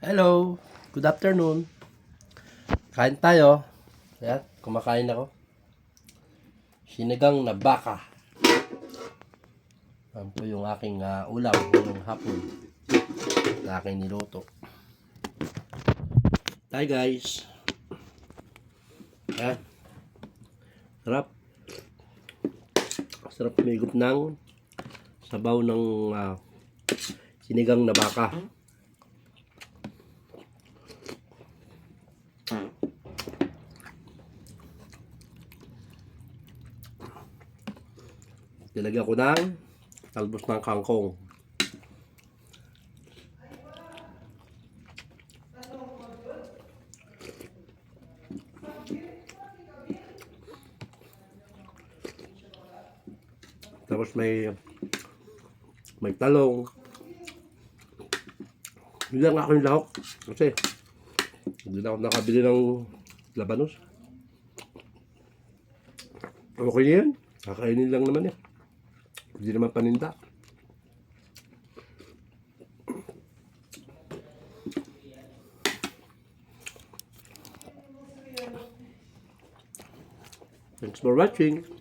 Hello, good afternoon. Kain tayo. Ayan, kumakain ako. Sinigang na baka. Yan yung aking ah, ulam ngayong hapon na aking niluto. Hi guys. Ayan. Sarap. Sarap kumigup ng sabaw ng ah, sinigang na baka. Nilagyan ko ng talbos ng kangkong. Tapos may may talong. Hindi lang ako yung lahok. Kasi hindi na ako nakabili ng labanos. Okay na yan. Kakainin lang naman yan. Hindi naman paninda. Thanks for watching.